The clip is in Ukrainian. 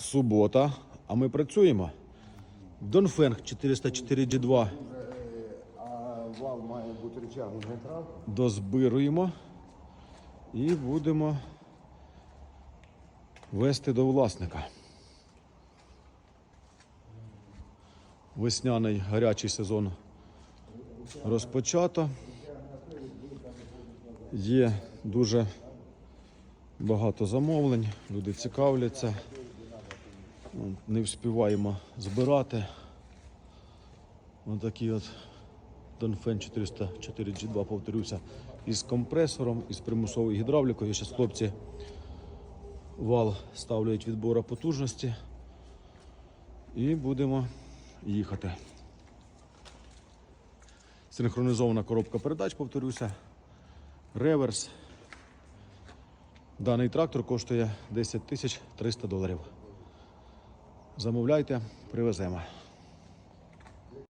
субота, а ми працюємо. Донфенг 404 G2 вал має бути речагу нейтрал. дозбируємо і будемо вести до власника. Весняний гарячий сезон розпочато. Є дуже багато замовлень, люди цікавляться. Ну, Не вспіваємо збирати. Ось такий от Донфен 404 G2, повторюся, із компресором, із примусовою гідравлікою. Зараз хлопці вал ставлять відбора потужності. І будемо їхати. Синхронізована коробка передач, повторюся. Реверс. Даний трактор коштує 10 тисяч 300 доларів. Замовляйте, привеземо.